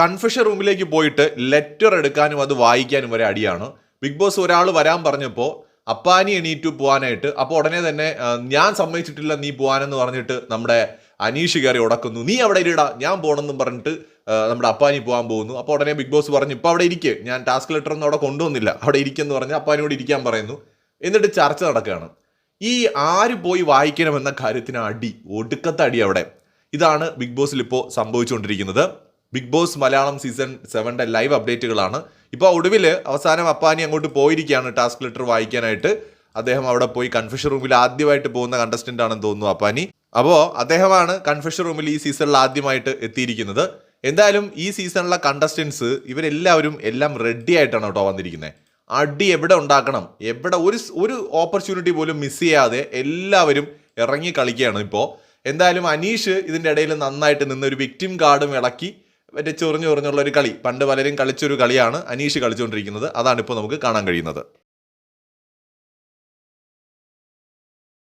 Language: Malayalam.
കൺഫെഷൻ റൂമിലേക്ക് പോയിട്ട് ലെറ്റർ എടുക്കാനും അത് വായിക്കാനും വരെ അടിയാണ്. ബിഗ് ബോസ് ഒരാൾ വരാൻ പറഞ്ഞപ്പോൾ അപ്പാനി എണീറ്റു പോകാനായിട്ട് അപ്പോൾ ഉടനെ തന്നെ ഞാൻ സമ്മതിച്ചിട്ടില്ല നീ പോകാനെന്ന് പറഞ്ഞിട്ട് നമ്മുടെ അനീഷ് കയറി ഉടക്കുന്നു. നീ അവിടെ ഇരിടാ ഞാൻ പോകണമെന്നും പറഞ്ഞിട്ട് നമ്മുടെ അപ്പാനി പോകാൻ പോകുന്നു. അപ്പോൾ ഉടനെ ബിഗ് ബോസ് പറഞ്ഞു ഇപ്പോൾ അവിടെ ഇരിക്കുക ഞാൻ ടാസ്ക് ലെറ്റർ ഒന്നും അവിടെ കൊണ്ടുവന്നില്ല. അവിടെ ഇരിക്കുമെന്ന് പറഞ്ഞ് അപ്പാനിയോട് ഇരിക്കാൻ പറയുന്നു. എന്നിട്ട് ചർച്ച നടക്കുകയാണ്. ഈ ആര് പോയി വായിക്കണമെന്ന കാര്യത്തിന് അടി ഒടുക്കത്തെ അടി അവിടെ. ഇതാണ് ബിഗ് ബോസിൽ ഇപ്പോൾ സംഭവിച്ചുകൊണ്ടിരിക്കുന്നത്. ബിഗ് ബോസ് മലയാളം സീസൺ സെവന്റെ ലൈവ് അപ്ഡേറ്റുകളാണ്. ഇപ്പോൾ ഒടുവിൽ അവസാനം അപ്പാനി അങ്ങോട്ട് പോയിരിക്കുകയാണ് ടാസ്ക് ലെറ്റർ വായിക്കാനായിട്ട്. അദ്ദേഹം അവിടെ പോയി കൺഫ്യൂഷൻ റൂമിൽ ആദ്യമായിട്ട് പോകുന്ന കണ്ടസ്റ്റന്റ് ആണെന്ന് തോന്നുന്നു അപ്പാനി. അപ്പോൾ അദ്ദേഹമാണ് കൺഫ്യൂഷൻ റൂമിൽ ഈ സീസണിൽ ആദ്യമായിട്ട് എത്തിയിരിക്കുന്നത്. എന്തായാലും ഈ സീസണിലെ കണ്ടസ്റ്റൻസ് ഇവരെല്ലാവരും എല്ലാം റെഡി ആയിട്ടാണ് കേട്ടോ വന്നിരിക്കുന്നത്. അടി എവിടെ ഉണ്ടാക്കണം? എവിടെ ഒരു ഒരു ഓപ്പർച്യൂണിറ്റി പോലും മിസ് ചെയ്യാതെ എല്ലാവരും ഇറങ്ങി കളിക്കുകയാണ് ഇപ്പോൾ. എന്തായാലും അനീഷ് ഇതിന്റെ ഇടയിൽ നന്നായിട്ട് നിന്ന് ഒരു വിക്ടിം കാർഡും ഇളക്കി. മറ്റേ ചൊറിഞ്ഞു ചൊറിഞ്ഞുള്ള ഒരു കളി. പണ്ട് പലരും കളിച്ചൊരു കളിയാണ് അനീഷ് കളിച്ചുകൊണ്ടിരിക്കുന്നത് അതാണ് ഇപ്പോൾ നമുക്ക് കാണാൻ കഴിയുന്നത്.